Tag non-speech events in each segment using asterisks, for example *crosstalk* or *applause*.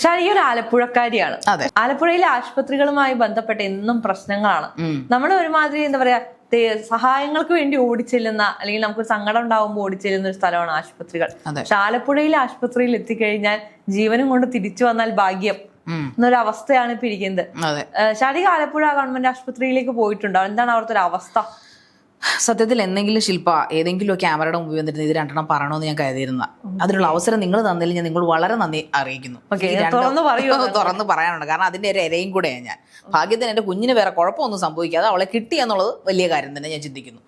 ഷാനി ഒരു ആലപ്പുഴക്കാരിയാണ്. ആലപ്പുഴയിലെ ആശുപത്രികളുമായി ബന്ധപ്പെട്ട എന്നും പ്രശ്നങ്ങളാണ്. നമ്മൾ ഒരുമാതിരി എന്താ പറയാ സഹായങ്ങൾക്ക് വേണ്ടി ഓടിച്ചെല്ലുന്ന അല്ലെങ്കിൽ നമുക്ക് സങ്കടം ഉണ്ടാവുമ്പോൾ ഓടിച്ചെല്ലുന്ന ഒരു സ്ഥലമാണ് ആശുപത്രികൾ. പക്ഷെ ആലപ്പുഴയിലെ ആശുപത്രിയിൽ എത്തിക്കഴിഞ്ഞാൽ ജീവനും കൊണ്ട് തിരിച്ചു വന്നാൽ ഭാഗ്യം എന്നൊരവസ്ഥയാണ് എന്നൊരു അവസ്ഥയാണ് ഇപ്പൊ ഇരിക്കുന്നത്. ശാരീരിക ആലപ്പുഴ ഗവൺമെന്റ് ആശുപത്രിയിലേക്ക് പോയിട്ടുണ്ടോ? എന്താണ് അവിടുത്തെ ഒരു അവസ്ഥ? സത്യത്തിൽ എന്തെങ്കിലും ശില്പ ഏതെങ്കിലും ക്യാമറയുടെ മുമ്പിൽ വന്നിരുന്നു ഇത് രണ്ടെണ്ണം പറയണമെന്ന് ഞാൻ കരുതിയിരുന്ന. അതിനുള്ള അവസരം നിങ്ങൾ തന്നതിൽ ഞാൻ നിങ്ങൾ വളരെ നന്ദി അറിയിക്കുന്നു. *laughs* തുറന്ന് പറയാനുണ്ട്. കാരണം അതിന്റെ ഒരു ഇരയും കൂടെയാണ് ഞാൻ. ഭാഗ്യത്തിന് എന്റെ കുഞ്ഞിന് വേറെ കുഴപ്പമൊന്നും സംഭവിക്കാതെ അവളെ കിട്ടി എന്നുള്ളത് വലിയ കാര്യം തന്നെ ഞാൻ ചിന്തിക്കുന്നു.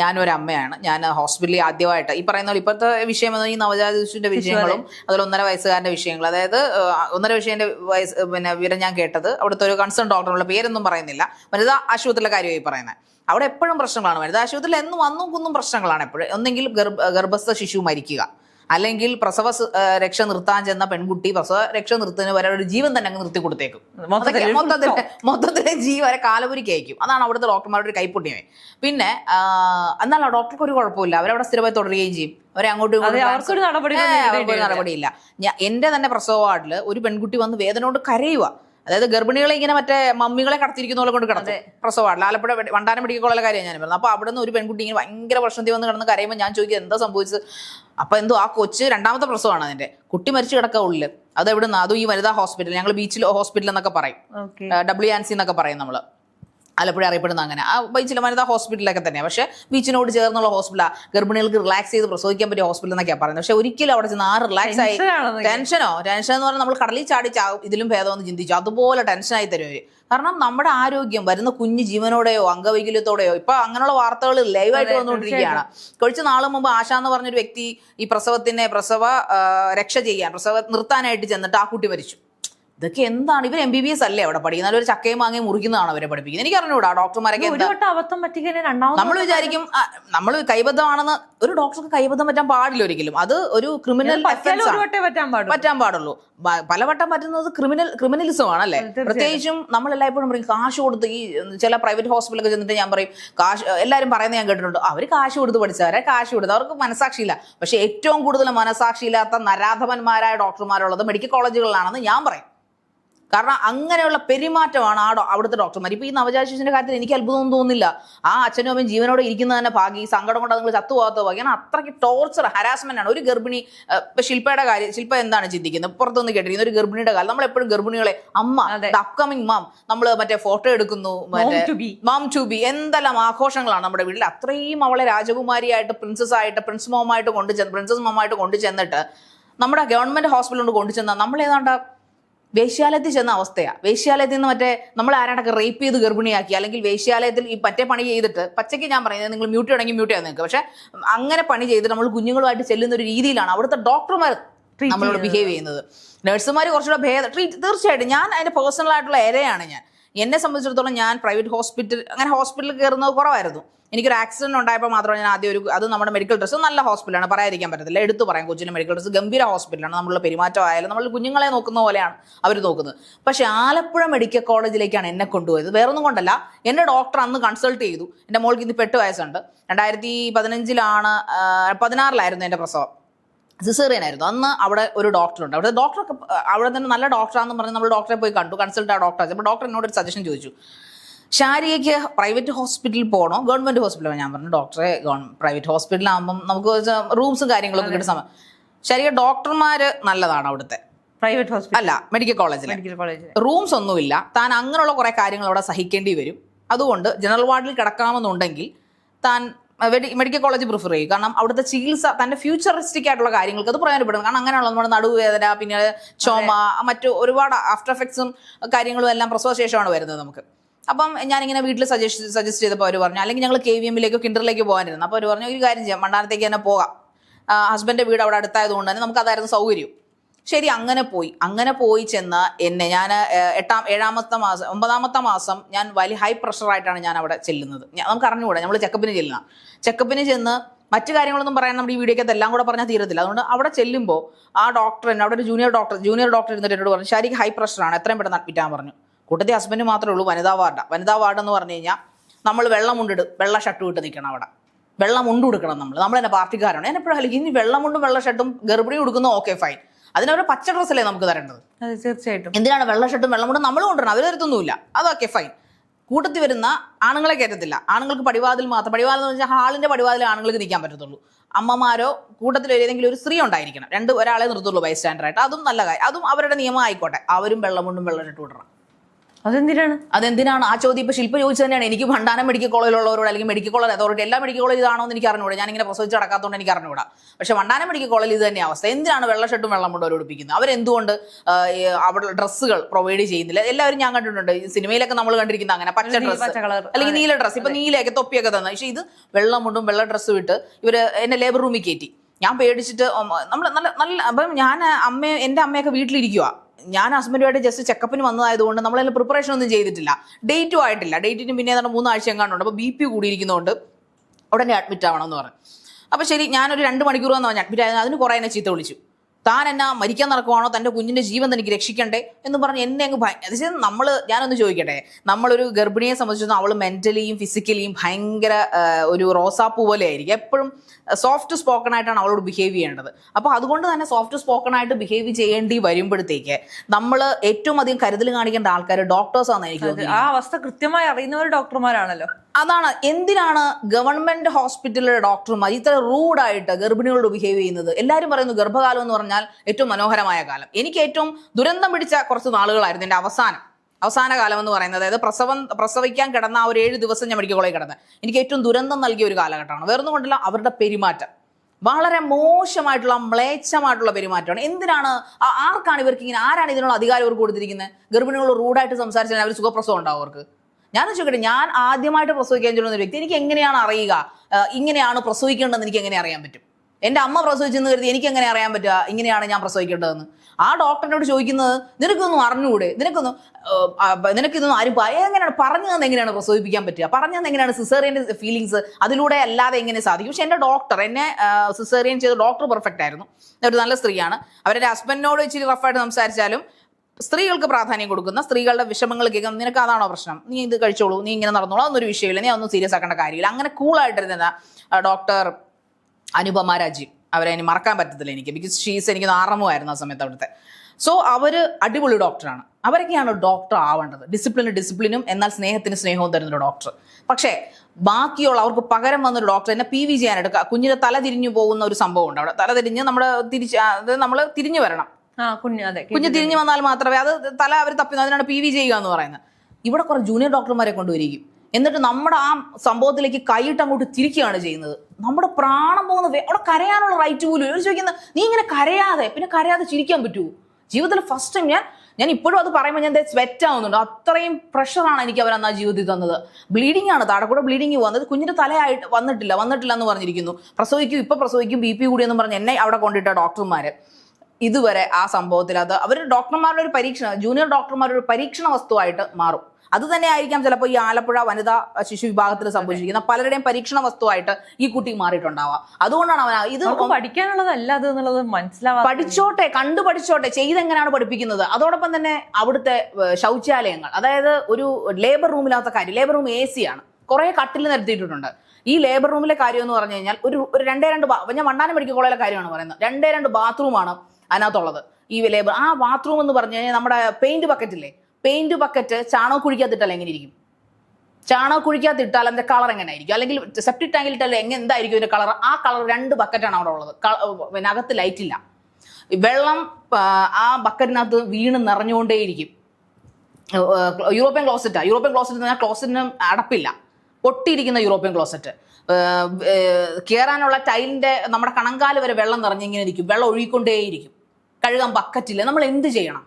ഞാനൊരു അമ്മയാണ് ഞാൻ ഹോസ്പിറ്റലിൽ ആദ്യമായിട്ട്. ഈ പറയുന്ന പോലെ ഇപ്പോഴത്തെ വിഷയം എന്ന് ഈ നവജാത ശിശുവിന്റെ വിഷയങ്ങളും അതുപോലെ ഒന്നര വയസ്സുകാരന്റെ വിഷയങ്ങൾ അതായത് ഒന്നര വയസ്സിന്റെ വയസ്സ് പിന്നെ വിവരം ഞാൻ കേട്ടത്. അവിടുത്തെ ഒരു കൺസേൺ ഡോക്ടറുള്ള പേരൊന്നും പറയുന്നില്ല. വനിതാ ആശുപത്രിയിലെ കാര്യമായി പറയുന്നത്. അവിടെ എപ്പോഴും പ്രശ്നങ്ങളാണ്. വനിതാ ആശുപത്രിയിൽ എന്നും വന്നും കുന്നും പ്രശ്നങ്ങളാണ് എപ്പോഴും. ഒന്നെങ്കിൽ ഗർഭ ഗർഭസ്ഥ ശിശു മരിക്കുക അല്ലെങ്കിൽ പ്രസവ രക്ഷ നിർത്താൻ ചെന്ന പെൺകുട്ടി പ്രസവ രക്ഷ നിർത്തുന്നതിന് വരെ ഒരു ജീവൻ തന്നെ അങ്ങ് നിർത്തി കൊടുത്തേക്കും. മൊത്തത്തിൽ മൊത്തത്തിൽ മൊത്തത്തിൽ മൊത്തത്തിലെ ജീവൻ വരെ കാലപുരിക്ക് അയക്കും അതാണ് അവിടുത്തെ ഡോക്ടർമാരുടെ ഒരു കൈപ്പൊട്ടിയമേ പിന്നെ എന്നാൽ ഡോക്ടർക്ക് ഒരു കുഴപ്പമില്ല അവരവിടെ സ്ഥിരമായി തുടരുകയും ചെയ്യും. അവരെ അങ്ങോട്ടും നടപടിയില്ല. എന്റെ തന്നെ പ്രസവ വാർഡിൽ ഒരു പെൺകുട്ടി വന്ന് വേദന കൊണ്ട് കരയുക അതായത് ഗർഭിണികളെ ഇങ്ങനെ മറ്റേ മമ്മികളെ കടത്തിരിക്കുന്ന പോലെ കൊണ്ട് കിടന്നു പ്രസവമാണ് ആലപ്പുഴ വണ്ടാനം മെഡിക്കൽ കോളേജിലെ കാര്യം ഞാൻ പറഞ്ഞത്. അപ്പോൾ അവിടെ നിന്ന് ഒരു പെൺകുട്ടി ഇങ്ങനെ ഭയങ്കര പ്രശ്നത്തിൽ വന്ന് കിടന്ന് കരയുമ്പോൾ ഞാൻ ചോദിക്കുക എന്താ സംഭവിച്ചത്? അപ്പൊ എന്തോ ആ കൊച്ച് രണ്ടാമത്തെ പ്രസവമാണ് അതിന്റെ. കുട്ടി മരിച്ചു കിടക്കുക ഉള്ളിൽ അത് എവിടെ നിന്ന് അതും ഈ വനിതാ ഹോസ്പിറ്റൽ ഞങ്ങൾ ബീച്ചിൽ ഹോസ്പിറ്റൽ എന്നൊക്കെ പറയും. ഡബ്ല്യു ആൻസി എന്നൊക്കെ പറയും നമ്മൾ ആലപ്പുഴ അറിയപ്പെടുന്ന അങ്ങനെ. ആ ബീച്ചിലെ വനിതാ ഹോസ്പിറ്റലൊക്കെ തന്നെയാണ് പക്ഷേ ബീച്ചിനോട് ചേർന്നുള്ള ഹോസ്പിറ്റലാണ് ഗർഭിണികൾക്ക് റിലാക്സ് ചെയ്ത് പ്രസവിക്കാൻ പറ്റിയ ഹോസ്പിറ്റൽ എന്നൊക്കെയാണ് പറയുന്നത്. പക്ഷേ ഒരിക്കലും അവിടെ ചെന്ന് ആ റിലാക്സ് ആയി. ടെൻഷനോ ടെൻഷൻ എന്ന് പറഞ്ഞാൽ നമ്മൾ കടലിൽ ചാടി ഇതിലും ഭേദമെന്ന് ചിന്തിച്ചു. അതുപോലെ ടെൻഷനായി തരും കാരണം നമ്മുടെ ആരോഗ്യം വരുന്ന കുഞ്ഞ് ജീവനോടെയോ അംഗവൈകല്യത്തോടെയോ ഇപ്പൊ അങ്ങനെയുള്ള വാർത്തകൾ ലൈവായിട്ട് വന്നുകൊണ്ടിരിക്കുകയാണ്. കുറച്ച് നാൾ മുമ്പ് ആശ എന്ന് പറഞ്ഞൊരു വ്യക്തി ഈ പ്രസവത്തിനെ പ്രസവ രക്ഷ ചെയ്യാൻ പ്രസവ നിർത്താനായിട്ട് ചെന്നിട്ട് ആ കുട്ടി മരിച്ചു. ഇതൊക്കെ എന്താണ്? ഇവർ എം ബി ബി എസ് അല്ലേ അവിടെ പഠിക്കുന്നത്? നല്ലൊരു ചക്കയും മാങ്ങയും മുറിക്കുന്നതാണ് അവരെ പഠിപ്പിക്കുന്നത്. എനിക്ക് അറിഞ്ഞൂടാ ഡോക്ടർമാരൊക്കെ നമ്മൾ വിചാരിക്കും നമ്മൾ കൈബദ്ധമാണെന്ന് ഒരു ഡോക്ടർക്ക് കൈബദ്ധം പറ്റാൻ പാടില്ല ഒരിക്കലും. അത് ഒരു ക്രിമിനൽ പറ്റാൻ പാടും പറ്റാൻ പാടുള്ളൂ. പല പലവട്ടം പറ്റുന്നത് ക്രിമിനൽ ക്രിമിനലിസം ആണല്ലേ. പ്രത്യേകിച്ചും നമ്മൾ എല്ലായ്പ്പോഴും പറയും കാശ് കൊടുത്ത് ഈ ചില പ്രൈവറ്റ് ഹോസ്പിറ്റലൊക്കെ ചെന്നിട്ട് ഞാൻ പറയും കാശ് എല്ലാവരും പറയുന്നത് ഞാൻ കേട്ടിട്ടുണ്ട്. അവർ കാശ് കൊടുത്ത് പഠിച്ചവരെ കാശ് കൊടുത്ത് അവർക്ക് മനസാക്ഷിയില്ല പക്ഷെ ഏറ്റവും കൂടുതൽ മനസാക്ഷിയില്ലാത്ത നരാധമന്മാരായ ഡോക്ടർമാരുള്ളത് മെഡിക്കൽ കോളേജുകളിലാണെന്ന് ഞാൻ പറയും. കാരണം അങ്ങനെയുള്ള പെരുമാറ്റമാണ് ആ അവിടുത്തെ ഡോക്ടർമാർ ഇപ്പൊ ഈ നവജാത ശിശുവിന്റെ കാര്യത്തിൽ എനിക്ക് അത്ഭുതമൊന്നും തോന്നുന്നില്ല. ആ അച്ഛനും അമ്മയും ജീവനോടെ ഇരിക്കുന്നത് തന്നെ ഭാഗ്യം. ഈ സങ്കടം കൊണ്ട് നിങ്ങൾ ചത്തുപോകാത്ത ഭാഗ്യം. കാരണം അത്രയ്ക്ക് ടോർച്ചർ ഹരാസ്മെന്റ് ആണ്. ഒരു ഗർഭിണി ഇപ്പൊ ശില്പയുടെ കാര്യം ശില്പ എന്താണ് ചിന്തിക്കുന്നത്? പുറത്തുനിന്ന് കേട്ടിരിക്കുന്നത് ഒരു ഗർഭിണിയുടെ കാലം നമ്മൾ എപ്പോഴും ഗർഭിണികളെ അമ്മ. അപ്കമിങ് മാം നമ്മൾ മറ്റേ ഫോട്ടോ എടുക്കുന്നു മറ്റേ. മാം ടു ബി എന്തെല്ലാം ആഘോഷങ്ങളാണ് നമ്മുടെ വീട്ടിൽ. അത്രയും അവളെ രാജകുമാരിയായിട്ട് പ്രിൻസസ് ആയിട്ട് പ്രിൻസ് മോമായിട്ട് കൊണ്ടുചെന്ന് പ്രിൻസസ് മോമായിട്ട് കൊണ്ടുചെന്നിട്ട് നമ്മുടെ ഗവൺമെന്റ് ഹോസ്പിറ്റലിൽ കൊണ്ട് ചെന്ന നമ്മൾ ഏതാണ്ട് വേശ്യാലയത്തിൽ ചെന്ന അവസ്ഥയാ. വേശ്യാലയത്തിൽ നിന്ന് മറ്റേ നമ്മൾ ആരാണൊക്കെ റേപ്പ് ചെയ്ത് ഗർഭിണിയാക്കി അല്ലെങ്കിൽ വേശ്യാലയത്തിൽ ഈ പറ്റേ പണി ചെയ്തിട്ട് പച്ചയ്ക്ക് ഞാൻ പറയുന്നത് നിങ്ങൾ മ്യൂട്ട് ചെയ്യണമെങ്കിൽ മ്യൂട്ട് ചെയ്യാൻ നിൽക്കുക പക്ഷെ അങ്ങനെ പണി ചെയ്തിട്ട് നമ്മൾ കുഞ്ഞുങ്ങളുമായിട്ട് ചെല്ലുന്ന ഒരു രീതിയിലാണ് അവിടുത്തെ ഡോക്ടർമാർ നമ്മളോട് ബിഹേവ് ചെയ്യുന്നത്. നഴ്സുമാർ കുറച്ചുകൂടെ ഭേദ ട്രീറ്റ് തീർച്ചയായിട്ടും ഞാൻ അതിന്റെ പേഴ്സണൽ ആയിട്ടുള്ള ഇരയാണ് ഞാൻ. എന്നെ സംബന്ധിച്ചിടത്തോളം ഞാൻ പ്രൈവറ്റ് ഹോസ്പിറ്റൽ അങ്ങനെ ഹോസ്പിറ്റലിൽ കയറുന്നത് കുറവായിരുന്നു. എനിക്കൊരു ആക്സിഡന്റ് ഉണ്ടായപ്പോൾ മാത്രമേ ഞാൻ ആദ്യം ഒരു അത് നമ്മുടെ മെഡിക്കൽ ഡ്രസ്സ് നല്ല ഹോസ്പിറ്റലാണ് പറയാതിരിക്കാൻ പറ്റത്തില്ല. എടുത്തു പറയാം. കൊച്ചിയിലെ മെഡിക്കൽ ഡ്രസ്സ് ഗംഭീര ഹോസ്പിറ്റലാണ് നമ്മളുടെ പെരുമാറ്റം ആയാലും നമ്മൾ കുഞ്ഞുങ്ങളെ നോക്കുന്ന പോലെയാണ് അവർ നോക്കുന്നത്. പക്ഷെ ആലപ്പുഴ മെഡിക്കൽ കോളേജിലേക്കാണ് എന്നെ കൊണ്ടുപോയത്. വേറൊന്നും കൊണ്ടല്ല. എന്നെ ഡോക്ടർ അന്ന് കൺസൾട്ട് ചെയ്തു. എന്റെ മോൾക്ക് ഇന്ന് പെട്ട് വയസ്സുണ്ട്. രണ്ടായിരത്തി പതിനഞ്ചിലാണ് പതിനാറിലായിരുന്നു എന്റെ പ്രസവം. സിസേറിയൻ ആയിരുന്നു അന്ന് അവിടെ ഒരു ഡോക്ടർ ഉണ്ട്. അവിടെ ഡോക്ടറൊക്കെ അവിടെ തന്നെ നല്ല ഡോക്ടറാണെന്ന് പറഞ്ഞ് നമ്മൾ ഡോക്ടറെ പോയി കണ്ടു. കൺസൾട്ട് ആ ഡോക്ടർ അപ്പോൾ ഡോക്ടർ എന്നോട് ഒരു സജഷൻ ചോദിച്ചു. ഷാരിയയ്ക്ക് പ്രൈവറ്റ് ഹോസ്പിറ്റലിൽ പോകണോ ഗവൺമെന്റ് ഹോസ്പിറ്റലിൽ ഞാൻ പറഞ്ഞു. ഡോക്ടറെ പ്രൈവറ്റ് ഹോസ്പിറ്റലാകുമ്പം നമുക്ക് റൂംസും കാര്യങ്ങളൊക്കെ കിട്ടുന്ന സമയം. ശരിയ ഡോക്ടർമാർ നല്ലതാണ് അവിടുത്തെ. പ്രൈവറ്റ് ഹോസ്പിറ്റൽ അല്ല മെഡിക്കൽ കോളേജിൽ മെഡിക്കൽ കോളേജ് റൂംസ് ഒന്നുമില്ല. താൻ അങ്ങനെയുള്ള കുറേ കാര്യങ്ങൾ അവിടെ സഹിക്കേണ്ടി വരും. അതുകൊണ്ട് ജനറൽ വാർഡിൽ കിടക്കാമെന്നുണ്ടെങ്കിൽ താൻ മെഡിക്കൽ കോളേജ് പ്രിഫർ ചെയ്യും. കാരണം അവിടുത്തെ ചികിത്സ തന്റെ ഫ്യൂച്ചറിസ്റ്റിക് ആയിട്ടുള്ള കാര്യങ്ങൾക്ക് അത് പ്രയോജനപ്പെടും. കാരണം അങ്ങനെയുള്ള നമ്മുടെ നടുവേദന പിന്നെ ചുമ മറ്റു ഒരുപാട് ആഫ്റ്റർ എഫക്ട്സും കാര്യങ്ങളും എല്ലാം പ്രസവശേഷമാണ് വരുന്നത് നമുക്ക്. അപ്പം ഞാനിങ്ങനെ വീട്ടിൽ സജസ്റ്റ് സജസ്റ്റ് ചെയ്തപ്പോൾ അവർ പറഞ്ഞു അല്ലെങ്കിൽ ഞങ്ങൾ കെ വി എമ്മിലേക്കോ കിൻഡറിലേക്കോ പോകാനിരുന്നു. അപ്പോൾ അവർ പറഞ്ഞു ഒരു കാര്യം ചെയ്യാം മണ്ടാനത്തേക്ക് തന്നെ പോകാം. ഹസ്ബൻഡിന്റെ വീട് അവിടെ അടുത്തായതുകൊണ്ട് തന്നെ നമുക്കതായിരുന്നു സൗകര്യം. ശരി അങ്ങനെ പോയി. അങ്ങനെ പോയി ചെന്ന് എന്നെ ഞാൻ എട്ടാം ഏഴാമത്തെ മാസം ഒമ്പതാമത്തെ മാസം ഞാൻ വലിയ ഹൈ പ്രഷറായിട്ടാണ് ഞാൻ അവിടെ ചെല്ലുന്നത്. നമുക്ക് അറിഞ്ഞുകൂടാ നമ്മൾ ചെക്കപ്പിന് ചെല്ലുന്ന. ചെക്കപ്പിന് ചെന്ന് മറ്റു കാര്യങ്ങളൊന്നും പറയാൻ നമ്മുടെ ഈ വീഡിയോക്കകത്ത് എല്ലാം കൂടെ പറഞ്ഞാൽ തീരത്തില്ല. അതുകൊണ്ട് അവിടെ ചെല്ലുമ്പോൾ ആ ഡോക്ടർ എന്നെ അവിടെ ഒരു ജൂനിയർ ഡോക്ടർ ജൂനിയർ ഡോക്ടർ ഇരുന്നിട്ട് എന്നോട് പറഞ്ഞു ശരിക്ക് ഹൈ പ്രഷറാണ് എത്രയും പെട്ടെന്ന് അഡ്മിറ്റ് ആകാൻ പറഞ്ഞു. കൂട്ടത്തിൽ ഹസ്ബൻഡ് മാത്രമേ ഉള്ളൂ വനിതാ വാർഡാണ് വനിതാ വാർഡ് എന്ന് പറഞ്ഞു കഴിഞ്ഞാൽ നമ്മൾ വെള്ളം കൊണ്ടിട്ട് വെള്ള ഷർട്ട് ഇട്ട് നിൽക്കണം അവിടെ. വെള്ളം മുണ്ട് കൊടുക്കണം നമ്മൾ നമ്മൾ തന്നെ പാർട്ടിക്കാരാണ്. ഞാൻ എപ്പോഴും അല്ലെങ്കിൽ ഇനി വെള്ളം മുണ്ടും വെള്ള ഷർട്ടും ഗർഭിണി കൊടുക്കുന്നു ഓക്കെ ഫൈൻ അതിനവരെ പച്ച ഡ്രസ്സല്ലേ നമുക്ക് തരേണ്ടത്? അതെ തീർച്ചയായിട്ടും. എന്തിനാണ് വെള്ള ഷർട്ടും വെള്ളം കൊണ്ടും നമ്മൾ കൊണ്ടുവരണം? അവർ തരത്തൊന്നുമില്ല. അതൊക്കെ ഫൈൻ കൂട്ടത്തിൽ വരുന്ന ആണുങ്ങളെ കയറ്റത്തില്ല. ആണുങ്ങൾക്ക് പടിവാതിൽ മാത്രം. പടിവാതിൽ എന്ന് വെച്ചാൽ ഹാളിന്റെ പടിവാതിൽ ആണുങ്ങൾക്ക് നിൽക്കാൻ പറ്റത്തുള്ളൂ. അമ്മമാരോ കൂട്ടത്തിൽ ഏതെങ്കിലും ഒരു സ്ത്രീ ഉണ്ടായിരിക്കണം. രണ്ട് ഒരാളെ നിർത്തുള്ളൂ ബൈ സ്റ്റാൻഡറായിട്ട് അതും നല്ല കാര്യം. അതും അവരുടെ നിയമം ആയിക്കോട്ടെ. അവരും വെള്ളം കൊണ്ടും വെള്ളം ഇട്ട് വിടണം അതെന്തിനാണ്? അതെന്തിനാണ്? ആ ചോദ്യം ഇപ്പൊ ശില്പ ചോദിച്ചു തന്നെയാണ്. എനിക്ക് ഭണ്ഡാനം മെഡിക്കൽ കോളേജിലുള്ളവരോട് അല്ലെങ്കിൽ മെഡിക്കൽ കോളേജ് അതോറിറ്റി എല്ലാ മെഡിക്കൽ കോളേജ് ഇതാണോ എന്ന് എനിക്ക് അറിഞ്ഞുകൂടാ. ഞാൻ ഇങ്ങനെ പ്രസവിച്ച് നടക്കാത്തതുകൊണ്ട് എനിക്ക് അറിഞ്ഞുകൂടാ. പക്ഷെ ഭണ്ഡാനം മെഡിക്കൽ കോളേജിൽ ഇത് തന്നെ അവസ്ഥ. എന്തിനാണ് വെള്ള ഷർട്ടും വെള്ളം കൊണ്ടും അവർ ഉടുപ്പിക്കുന്നത് അവരെന്തുകൊണ്ട് അവിടെ ഡ്രസ്സുകൾ പ്രൊവൈഡ് ചെയ്യുന്നില്ല? എല്ലാവരും ഞാൻ കണ്ടിട്ടുണ്ട്. ഈ സിനിമയിലൊക്കെ നമ്മൾ കണ്ടിരിക്കുന്ന അങ്ങനെ. പച്ച ഡ്രസ്സ് അല്ലെങ്കിൽ നീല ഡ്രസ്സ് ഇപ്പൊ നീലയൊക്കെ തൊപ്പിയൊക്കെ തന്നെ. പക്ഷെ ഇത് വെള്ളം കൊണ്ടും വെള്ള ഡ്രസ്സ് വിട്ട് ഇവർ എന്നെ ലേബർ റൂമിൽ കയറ്റി ഞാൻ പേടിച്ചിട്ട് നമ്മൾ നല്ല നല്ല അപ്പം ഞാൻ അമ്മ എന്റെ അമ്മയൊക്കെ വീട്ടിലിരിക്കുക ഞാൻ ഹസ്ബൻഡുമായിട്ട് ജസ്റ്റ് ചെക്കപ്പിന് വന്നതായതുകൊണ്ട് നമ്മളതിൽ പ്രിപ്പറേഷൻ ഒന്നും ചെയ്തിട്ടില്ല. ഡേറ്റും ആയിട്ടില്ല. ഡേറ്റിന് പിന്നെ ഏതാണ്ട് മൂന്നാഴ്ച എങ്ങാണ്ടുണ്ട് അപ്പോൾ ബി പി കൂടിയിരിക്കുന്നതുകൊണ്ട് ഉടനെ അഡ്മിറ്റ് ആവണം എന്ന് പറഞ്ഞു. അപ്പോൾ ശരി ഞാനൊരു രണ്ട് മണിക്കൂർ വന്ന് അഡ്മിറ്റ് ആയത് അതിന് കുറേ എന്നെ ചീത്ത വിളിച്ചു. താൻ എന്നാ മരിക്കാൻ നടക്കുവാണോ? തന്റെ കുഞ്ഞിന്റെ ജീവൻ തനിക്ക് രക്ഷിക്കണ്ടേ? എന്ന് പറഞ്ഞ് എന്നെ അങ്ങ് ഭയ നമ്മൾ ഞാനൊന്ന് ചോദിക്കട്ടെ. നമ്മളൊരു ഗർഭിണിയെ സംബന്ധിച്ചിടത്തോളം അവൾ മെന്റലിയും ഫിസിക്കലിയും ഭയങ്കര ഒരു റോസാപ്പൂ പോലെ ആയിരിക്കും. എപ്പോഴും സോഫ്റ്റ് സ്പോക്കൺ ആയിട്ടാണ് അവളോട് ബിഹേവ് ചെയ്യേണ്ടത്. അപ്പോൾ അതുകൊണ്ട് തന്നെ സോഫ്റ്റ് സ്പോക്കൺ ആയിട്ട് ബിഹേവ് ചെയ്യേണ്ടി വരുമ്പോഴത്തേക്ക് നമ്മൾ ഏറ്റവും അധികം കരുതൽ കാണിക്കേണ്ട ആൾക്കാർ ഡോക്ടേഴ്സാണെന്ന് എനിക്ക് ആ അവസ്ഥ കൃത്യമായി അറിയുന്നവർ ഡോക്ടർമാരാണല്ലോ. അതാണ് എന്തിനാണ് ഗവൺമെന്റ് ഹോസ്പിറ്റലിലെ ഡോക്ടർമാർ ഇത്ര റൂഡായിട്ട് ഗർഭിണികളോട് ബിഹേവ് ചെയ്യുന്നത്? എല്ലാവരും പറയുന്നു ഗർഭകാലം എന്ന് പറഞ്ഞാൽ ഏറ്റവും മനോഹരമായ കാലം. എനിക്ക് ഏറ്റവും ദുരന്തം പിടിച്ച കുറച്ച് നാളുകളായിരുന്നു എന്റെ അവസാനം. അവസാന കാലം എന്ന് പറയുന്നത് അതായത് പ്രസവം പ്രസവിക്കാൻ കിടന്ന ആ ഒരു ഏഴ് ദിവസം ഞാൻ മെഡിക്കൽ കോളേജ് കിടന്നത് എനിക്ക് ഏറ്റവും ദുരന്തം നൽകിയ ഒരു കാലഘട്ടമാണ്. വേറൊന്നും കൊണ്ടല്ല അവരുടെ പെരുമാറ്റം. വളരെ മോശമായിട്ടുള്ള മ്ലേച്ഛമായിട്ടുള്ള പെരുമാറ്റമാണ്. എന്തിനാണ് ആർക്കാണ് ഇവർക്ക് ഇങ്ങനെ ആരാണ് ഇതിനുള്ള അധികാരം ഇവർക്ക് കൊടുത്തിരിക്കുന്നത്? ഗർഭിണികൾ റൂഡായിട്ട് സംസാരിച്ചാൽ അവർ സുഖപ്രസവം ഉണ്ടാവും അവർക്ക്. ഞാൻ ചോദിക്കട്ടെ ഞാൻ ആദ്യമായിട്ട് പ്രസവിക്കാൻ ചെല്ലുന്ന ഒരു വ്യക്തി എനിക്ക് എങ്ങനെയാണ് അറിയുക? ഇങ്ങനെയാണ് പ്രസവിക്കേണ്ടതെന്ന് എനിക്ക് എങ്ങനെ അറിയാൻ പറ്റും? എന്റെ അമ്മ പ്രസവിച്ചെന്ന് കരുതി എനിക്ക് എങ്ങനെ അറിയാൻ പറ്റുക? ഇങ്ങനെയാണ് ഞാൻ പ്രസവിക്കേണ്ടതെന്ന്. ആ ഡോക്ടറിനോട് ചോദിക്കുന്നത് നിനക്കൊന്നും അറിഞ്ഞുകൂടെ നിനക്കൊന്നും നിനക്കിതൊന്നും ആരും എങ്ങനെയാണ് പറഞ്ഞു തന്നെ എങ്ങനെയാണ് പ്രസവിപ്പിക്കാൻ പറ്റുക? പറഞ്ഞു തന്നെ എങ്ങനെയാണ് സിസേറിയന്റെ ഫീലിങ്സ് അതിലൂടെ അല്ലാതെ എങ്ങനെ സാധിക്കും? പക്ഷെ എന്റെ ഡോക്ടർ എന്നെ സിസേറിയൻ ചെയ്ത ഡോക്ടർ പെർഫെക്റ്റ് ആയിരുന്നു. ഒരു നല്ല സ്ത്രീയാണ്. അവരുടെ ഹസ്ബൻഡിനോട് ഇച്ചിരി റഫായിട്ട് സംസാരിച്ചാലും സ്ത്രീകൾക്ക് പ്രാധാന്യം കൊടുക്കുന്ന സ്ത്രീകളുടെ വിഷമങ്ങൾ കേൾക്കുന്ന നിനക്ക് അതാണോ പ്രശ്നം? നീ ഇത് കഴിച്ചോളൂ നീ ഇങ്ങനെ നടന്നോളൂ അതൊന്നും വിഷയമില്ല നീ ഒന്നും സീരിയസ് ആക്കേണ്ട കാര്യമില്ല. അങ്ങനെ കൂളായിട്ടിരുന്ന ഡോക്ടർ അനുപമ രാജീവ് അവരെ ഇനി മറക്കാൻ പറ്റത്തില്ല എനിക്ക് ബിക്കോസ് ഷീസ് എനിക്ക് ആറമുമായിരുന്നു ആ സമയത്ത് അവിടുത്തെ. സോ അവർ അടിപൊളി ഡോക്ടറാണ് അവരൊക്കെയാണ് ഡോക്ടർ ആവേണ്ടത്. ഡിസിപ്ലിന് ഡിസിപ്ലിനും എന്നാൽ സ്നേഹത്തിന് സ്നേഹവും തരുന്നൊരു ഡോക്ടർ പക്ഷേ ബാക്കിയുള്ള അവർക്ക് പകരം വന്നൊരു ഡോക്ടർ എന്നെ പി വി ചെയ്യാനെടുക്കുക കുഞ്ഞിന് തല തിരിഞ്ഞു പോകുന്ന ഒരു സംഭവം ഉണ്ട് അവിടെ. തല തിരിഞ്ഞ് നമ്മൾ തിരിച്ച് അത് നമ്മൾ തിരിഞ്ഞു വരണം. കുഞ്ഞ് അതെ തിരിഞ്ഞു വന്നാൽ മാത്രമേ അത് തല അവർ തപ്പി അതിനാണ് പി വി ചെയ്യുക എന്ന് പറയുന്നത്. ഇവിടെ കുറെ ജൂനിയർ ഡോക്ടർമാരെ കൊണ്ടുവരികയും എന്നിട്ട് നമ്മുടെ ആ സംഭവത്തിലേക്ക് കൈയിട്ട് അങ്ങോട്ട് തിരിക്കുകയാണ് ചെയ്യുന്നത്. നമ്മുടെ പ്രാണം പോകുന്ന അവിടെ കരയാനുള്ള റൈറ്റ് പോലും. ഇവർ ചോദിക്കുന്നത് നീ ഇങ്ങനെ കരയാതെ പിന്നെ കരയാതെ ചിരിക്കാൻ പറ്റുമോ ജീവിതത്തിൽ ഫസ്റ്റ് ടൈം ഞാൻ ഞാൻ ഇപ്പോഴും അത് പറയുമ്പോൾ ഞാൻ സ്വെറ്റ് ആവുന്നുണ്ട്. അത്രയും പ്രഷറാണ് എനിക്ക് അവർ അന്ന് ആ ജീവിതത്തിൽ തന്നത്. ബ്ലീഡിംഗ് ആണ്. താഴെ കൂടെ ബ്ലീഡിംഗ് വന്നത് കുഞ്ഞിന്റെ തലയായിട്ട് വന്നിട്ടില്ല വന്നിട്ടില്ല എന്ന് പറഞ്ഞിരിക്കുന്നു. പ്രസവിക്കും ഇപ്പൊ പ്രസവിക്കും ബി പി കൂടിയെന്ന് പറഞ്ഞ് എന്നെ അവിടെ കൊണ്ടിട്ട ഡോക്ടർമാര് ഇതുവരെ ആ സംഭവത്തിൽ അത് അവർ ഡോക്ടർമാരുടെ ഒരു പരീക്ഷണ ജൂനിയർ ഡോക്ടർമാരുടെ ഒരു പരീക്ഷണ വസ്തുവായിട്ട് മാറും. അത് തന്നെ ആയിരിക്കാം ചിലപ്പോൾ ഈ ആലപ്പുഴ വനിതാ ശിശു വിഭാഗത്തിൽ സംഭവിച്ചിരിക്കുന്ന പലരുടെയും പരീക്ഷണ വസ്തുവായിട്ട് ഈ കുട്ടി മാറിയിട്ടുണ്ടാവാം. അതുകൊണ്ടാണ് അവൻ ഇത് പഠിക്കാനുള്ളതല്ല അത് എന്നുള്ളത് മനസ്സിലാവാ പഠിച്ചോട്ടെ കണ്ടു പഠിച്ചോട്ടെ ചെയ്തെങ്ങനെയാണ് പഠിപ്പിക്കുന്നത്? അതോടൊപ്പം തന്നെ അവിടുത്തെ ശൗചാലയങ്ങൾ അതായത് ഒരു ലേബർ റൂമിലാത്ത കാര്യം ലേബർ റൂം എ സി ആണ്. കുറെ കട്ടിൽ നിരത്തിയിട്ടുണ്ട് ഈ ലേബർ റൂമിലെ കാര്യം എന്ന് പറഞ്ഞു കഴിഞ്ഞാൽ ഒരു ഒരു രണ്ടേ രണ്ട് ഞാൻ വണ്ടാനം മെഡിക്കൽ കോളേജിലെ കാര്യമാണ് പറയുന്നത്. രണ്ടേ രണ്ട് ബാത്റൂമാണ് അതിനകത്തുള്ളത്. ഈ ലേബർ ആ ബാത്റൂം എന്ന് പറഞ്ഞു കഴിഞ്ഞാൽ നമ്മുടെ പെയിന്റ് ബക്കറ്റ് ഇല്ലേ? പെയിന്റ് ബക്കറ്റ് ചാണകം കുഴിക്കാത്തിട്ടാൽ എങ്ങനെ ഇരിക്കും? ചാണകം കുഴിക്കാത്തിട്ടാൽ അതിന്റെ കളർ എങ്ങനെ ആയിരിക്കും? അല്ലെങ്കിൽ സെപ്റ്റിക് ടാങ്കിൽ ഇട്ടാൽ എങ്ങനെ എന്തായിരിക്കും കളർ ആ കളർ രണ്ട് ബക്കറ്റാണ് അവിടെ ഉള്ളത്. അകത്ത് ലൈറ്റ് ഇല്ല. വെള്ളം ആ ബക്കറ്റിനകത്ത് വീണ് നിറഞ്ഞുകൊണ്ടേയിരിക്കും. യൂറോപ്യൻ ക്ലോസറ്റാ യൂറോപ്യൻ ക്ലോസറ്റ് എന്ന് പറഞ്ഞാൽ ക്ലോസറ്റിന് അടപ്പില്ല. പൊട്ടിയിരിക്കുന്ന യൂറോപ്യൻ ക്ലോസറ്റ് കയറാനുള്ള ടൈലിന്റെ നമ്മുടെ കണങ്കാൽ വരെ വെള്ളം നിറഞ്ഞിങ്ങനെ ഇരിക്കും. വെള്ളം ഒഴുകിക്കൊണ്ടേയിരിക്കും. കഴുകാൻ ബക്കറ്റില്ല. നമ്മൾ എന്ത് ചെയ്യണം?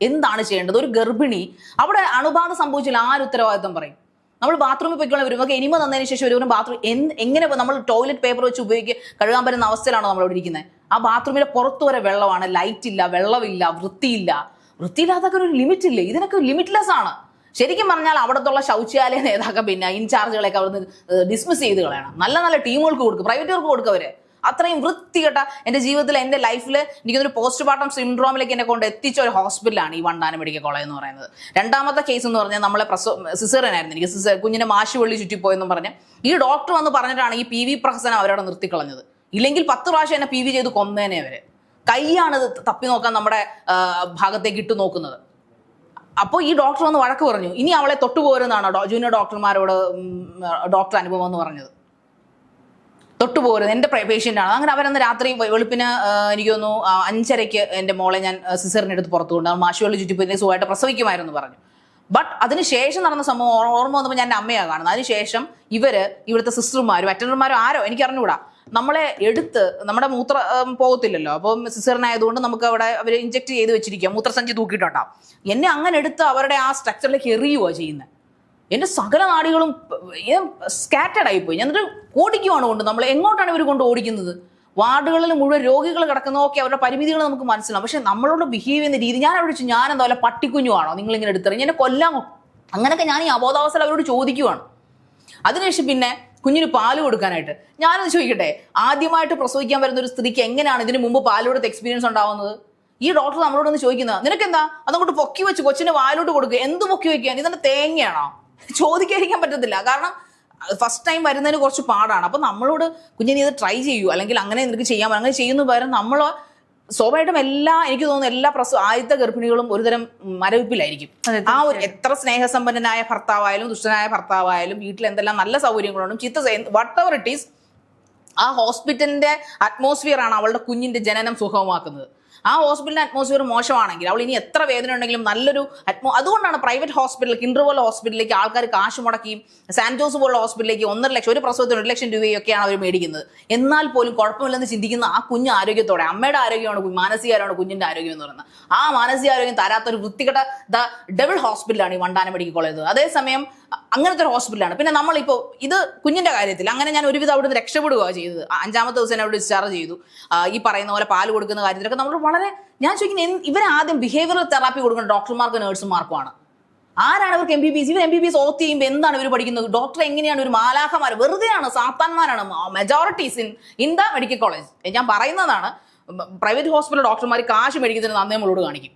എന്താണ് ചെയ്യേണ്ടത്? ഒരു ഗർഭിണി അവിടെ അണുബാധ സംഭവിച്ചാൽ ആര് ഉത്തരവാദിത്വം പറയും? നമ്മൾ ബാത്റൂമിൽ പോയിക്കൊണ്ട് വരും. ഒക്കെ എനിമ തന്നതിന് ശേഷം ഒരു ബാത്റൂം എങ്ങനെ നമ്മൾ ടോയ്ലറ്റ് പേപ്പർ വെച്ച് ഉപയോഗിക്കുക കഴുകാൻ പറ്റുന്ന അവസ്ഥയിലാണോ നമ്മൾ അവിടെ ഇരിക്കുന്നത് ആ ബാത്റൂമിലെ പുറത്തു വരെ വെള്ളമാണ്. ലൈറ്റ് ഇല്ല വെള്ളമില്ല വൃത്തിയില്ല. വൃത്തിയില്ലാത്തൊക്കെ ഒരു ലിമിറ്റ് ഇല്ലേ? ഇതിനൊക്കെ ലിമിറ്റ്ലെസ് ആണ്. ശരിക്കും പറഞ്ഞാൽ അവിടത്തുള്ള ശൗചാലയ നേതാക്കൾ പിന്നെ ഇൻചാർജുകളെയൊക്കെ അവിടുന്ന് ഡിസ്മിസ് ചെയ്ത് കളയണം. നല്ല നല്ല ടീമുകൾക്ക് കൊടുക്കും പ്രൈവറ്റുകാർക്ക് കൊടുക്കും അവർ. അത്രയും വൃത്തികെട്ട എന്റെ ജീവിതത്തിൽ എന്റെ ലൈഫിൽ എനിക്കൊരു പോസ്റ്റ്മോർട്ടം സിൻഡ്രോമിലേക്ക് എന്നെ കൊണ്ട് എത്തിച്ച ഒരു ഹോസ്പിറ്റലാണ് ഈ വണ്ടാനം മെഡിക്കൽ കോളേജ് എന്ന് പറയുന്നത്. രണ്ടാമത്തെ കേസ് എന്ന് പറഞ്ഞാൽ നമ്മളെ പ്രസവ സിസേറിയനായിരുന്നു. എനിക്ക് സിസേർ കുഞ്ഞിനെ മാശുവള്ളി ചുറ്റിപ്പോയെന്നും പറഞ്ഞ് ഈ ഡോക്ടർ വന്ന് പറഞ്ഞിട്ടാണ് ഈ പി വി പ്രഹസനം അവരവിടെ നിർത്തിക്കളഞ്ഞത്. ഇല്ലെങ്കിൽ പത്ത് പ്രാവശ്യം എന്നെ പി വി ചെയ്ത് കൊന്നേനെ അവർ. കൈയാണ് തപ്പി നോക്കാൻ നമ്മുടെ ഭാഗത്തേക്ക് ഇട്ട് നോക്കുന്നത്. അപ്പോൾ ഈ ഡോക്ടർ വന്ന് വഴക്ക് പറഞ്ഞു. ഇനി അവളെ തൊട്ടുപോരുന്നാണ് ഡോ- ജൂനിയർ ഡോക്ടർമാരോട് ഡോക്ടർ അനുഭവം എന്ന് പറഞ്ഞത്. തൊട്ടുപോരുന്നത് എന്റെ പേഷ്യന്റാണ് അങ്ങനെ അവരന്ന് രാത്രി വെളുപ്പിന് എനിക്ക് തോന്നുന്നു അഞ്ചരയ്ക്ക് എന്റെ മോളെ ഞാൻ സിസറിന്റെ അടുത്ത് പുറത്തു കൊണ്ട്. മാഷികളിൽ ചുറ്റിപ്പോയി സുഖമായിട്ട് പ്രസവിക്കുമായിരുന്നു പറഞ്ഞു. ബട്ട് അതിന് ശേഷം നടന്ന സംഭവം ഓർമ്മ വന്നപ്പോൾ ഞാൻ എന്റെ അമ്മയാണ് കാണുന്നത്. അതിനുശേഷം ഇവർ ഇവിടുത്തെ സിസ്റ്റർമാരും അറ്റൻഡർമാരും ആരോ എനിക്ക് അറിഞ്ഞുകൂടാ നമ്മളെ എടുത്ത് നമ്മുടെ മൂത്ര പോകത്തില്ലല്ലോ. അപ്പം സിസറിനായതുകൊണ്ട് നമുക്ക് അവിടെ അവർ ഇഞ്ചെക്ട് ചെയ്ത് വെച്ചിരിക്കുക മൂത്രസഞ്ചി തൂക്കിയിട്ടുണ്ടാവും. എന്നെ അങ്ങനെ എടുത്ത് അവരുടെ ആ സ്ട്രക്ചറിലേക്ക് എറിയുവോ ചെയ്യുന്നത് എന്റെ സകല നാടികളും സ്കാറ്റേഡ് ആയിപ്പോയി. എന്നിട്ട് ഓടിക്കുവാണ് കൊണ്ട് നമ്മൾ എങ്ങോട്ടാണ് ഇവർ കൊണ്ട് ഓടിക്കുന്നത്? വാർഡുകളിൽ മുഴുവൻ രോഗികൾ കിടക്കുന്നതൊക്കെ അവരുടെ പരിമിതികൾ നമുക്ക് മനസ്സിലാവും. പക്ഷെ നമ്മളോട് ബിഹേവ് ചെയ്യുന്ന രീതി ഞാൻ അവിടെ ഞാൻ എന്താ പറയുക പട്ടിക്കുഞ്ഞുവാണോ? നിങ്ങൾ ഇങ്ങനെ എടുത്തെറിഞ്ഞ് എന്നെ കൊല്ലാൻ അങ്ങനെയൊക്കെ ഞാൻ ഈ അബോധാവസ്ഥയിൽ അവരോട് ചോദിക്കുവാണ്. അതിനുശേഷം പിന്നെ കുഞ്ഞിന് പാൽ കൊടുക്കാനായിട്ട്. ഞാനത് ചോദിക്കട്ടെ ആദ്യമായിട്ട് പ്രസവിക്കാൻ വരുന്ന ഒരു സ്ത്രീക്ക് എങ്ങനെയാണ് ഇതിന് മുമ്പ് പാൽ കൊടുത്ത് എക്സ്പീരിയൻസ് ഉണ്ടാവുന്നത്? ഈ ഡോക്ടർ നമ്മളോടൊന്ന് ചോദിക്കുന്നത് നിനക്കെന്താ? അതങ്ങോട്ട് പൊക്കി വെച്ച് കൊച്ചിന് വാലോട്ട് കൊടുക്കുക എന്ത് പൊക്കി വെക്കാൻ ഇതെന്നെ തേങ്ങയാണോ? ചോദിക്കാതിരിക്കാൻ പറ്റത്തില്ല. കാരണം ഫസ്റ്റ് ടൈം വരുന്നതിന് കുറച്ച് പാടാണ്. അപ്പൊ നമ്മളോട് കുഞ്ഞിനെ ഇത് ട്രൈ ചെയ്യൂ. അല്ലെങ്കിൽ അങ്ങനെ നിനക്ക് ചെയ്യാൻ. അങ്ങനെ ചെയ്യുന്ന പകരം നമ്മൾ സ്വാഭാവികമായിട്ടും എല്ലാ എനിക്ക് തോന്നുന്നു എല്ലാ പ്രസവ ആദ്യത്തെ ഗർഭിണികളും ഒരുതരം മരവിപ്പിലായിരിക്കും. ആ ഒരു എത്ര സ്നേഹസമ്പന്നനായ ഭർത്താവായാലും ദുഷ്ടനായ ഭർത്താവായാലും വീട്ടിൽ എന്തെല്ലാം നല്ല സൗകര്യങ്ങളുണ്ടും ചിത്ത വട്ട് എവർ ഇറ്റ് ഈസ് ആ ഹോസ്പിറ്റലിന്റെ അറ്റ്മോസ്ഫിയർ ആണ് അവളുടെ കുഞ്ഞിന്റെ ജനനം സുഖമാക്കുന്നത് ആ ഹോസ്പിറ്റലിന്റെ അറ്റ്മോസ്ഫിയർ മോശമാണെങ്കിൽ അവൾ ഇനി എത്ര വേദന ഉണ്ടെങ്കിലും നല്ലൊരു അറ്റ്മോ അതുകൊണ്ടാണ് പ്രൈവറ്റ് ഹോസ്പിറ്റലിലേക്ക് പോലെ ഹോസ്പിറ്റലിലേക്ക് ആൾക്കാർ കാശ് മുടക്കിയും സാന്റോസ് പോലുള്ള ഹോസ്പിറ്റലിലേക്ക് ഒന്നര ലക്ഷം ഒരു പ്രസവത്തിന് ഒരു ലക്ഷം രൂപയൊക്കെയാണ് അവർ മേടിക്കുന്നത്. എന്നാൽ പോലും കുഴപ്പമില്ലെന്ന് ചിന്തിക്കുന്ന ആ കുഞ്ഞ് ആരോഗ്യത്തോടെ അമ്മയുടെ ആരോഗ്യമാണ് മാനസിക മാനസികാരോഗ്യമാണ് കുഞ്ഞിന്റെ ആരോഗ്യം എന്ന് പറയുന്നത്. ആ മാനസികാരോഗ്യം തരാത്ത ഒരു വൃത്തികെട്ട ദ ഡബിൾ ഹോസ്പിറ്റലാണ് ഈ വണ്ടാന മെഡിക്കൽ കോളേജ്. അതേസമയം അങ്ങനത്തെ ഒരു ഹോസ്പിറ്റലാണ്. പിന്നെ നമ്മളിപ്പോൾ ഇത് കുഞ്ഞിന്റെ കാര്യത്തിൽ അങ്ങനെ ഞാൻ ഒരുവിധം അവിടെ നിന്ന് രക്ഷപ്പെടുകയാണ് ചെയ്തത് അഞ്ചാമത്തെ ദിവസം അവിടെ ഡിസ്ചാർജ് ചെയ്തു. ഈ പറയുന്ന പോലെ പാൽ കൊടുക്കുന്ന കാര്യത്തിലൊക്കെ നമ്മൾ വളരെ ഞാൻ ചോദിക്കുന്നത് ആദ്യം ബിഹേവിയറൽ തെറാപ്പി കൊടുക്കുന്ന ഡോക്ടർമാർക്കും നേഴ്സുമാർക്കുമാണ് ആരാണ് ഇവർക്ക് എം ബി ബി എസ് ഇവർ M B B S oath ചെയ്യുമ്പോൾ എന്താണ് ഇവർ പഠിക്കുന്നത്? ഡോക്ടർ എങ്ങനെയാണ് ഒരു മാലാഖമാർ വെറുതെയാണ് സാത്താന്മാരാണ് majorities in in the medical college ഞാൻ പറയുന്നതാണ് പ്രൈവറ്റ് ഹോസ്പിറ്റൽ ഡോക്ടർമാർ കാശ് മേടിക്കുന്നതിന് നന്ദി നമ്മളോട് കാണിക്കും.